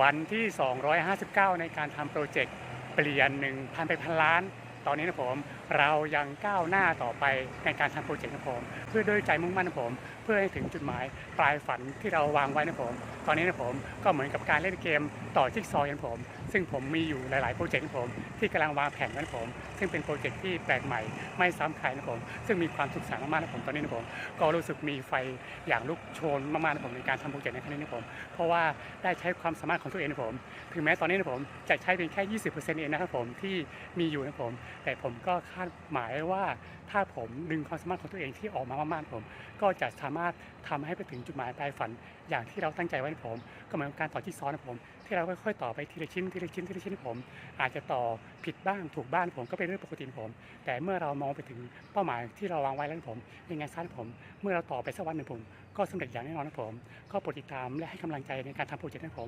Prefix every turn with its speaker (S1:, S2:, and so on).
S1: วันที่ 259 ในการทำโปรเจกต์เปลี่ยน1,000ไปพันล้าน ตอนนี้นะผมเรายังก้าวหน้าต่อไปในการทำโปรเจกต์นะผมเพื่อด้วยใจมุ่งมั่นนะผม เพื่อให้ถึงจุดหมายปลายฝันที่เราวางไว้นะผม ตอนนี้นะผมก็เหมือนกับการเล่นเกมต่อจิ๊กซอว์นะผม ซึ่งผมมีอยู่หลาย ๆ โปรเจกต์นะผม ที่กำลังวางแผนไว้นผม ซึ่งเป็นโปรเจกต์ที่แปลกใหม่ไม่ซ้ำใครนะผม ซึ่งมีความสุขสันต์มากๆนะผมตอนนี้นะผม ก็รู้สึกมีไฟอย่างลุกโชนมากๆนะผมในการทำโปรเจกต์ในครั้งนี้นะผม เพราะว่าได้ใช้ความสามารถของตัวเองนะผม ถึงแม้ตอนนี้นะผมจะใช้เพียงแค่ 20%เองนะครับผมที่มีอยู่นะผม แต่ผมก็คาดหมายว่าถ้าผมดึงความสามารถของตัวเองที่ออกมามากๆผม ก็จะสามารถทำให้ไปถึงจุดหมายปลายฝันอย่างที่เราตั้งใจไว้นผม ก็เหมือนการต่อจิ๊กซอนนะผม ที่เราค่อยๆต่อไปทีละชิ้นทีละชิ้นทีละชิ้นผม อาจจะต่อผิดบ้างถูกบ้างผมก็เป็นเรื่องปกติผม แต่เมื่อเรามองไปถึงเป้าหมายที่เราวางไว้แล้วนะผมยังไงซะนผม เมื่อเราต่อไปสักวันหนึ่งผม ก็สำเร็จอย่างแน่นอนนะผม ก็โปรดติดตามและให้กำลังใจในการทำโปรเจกต์นะผม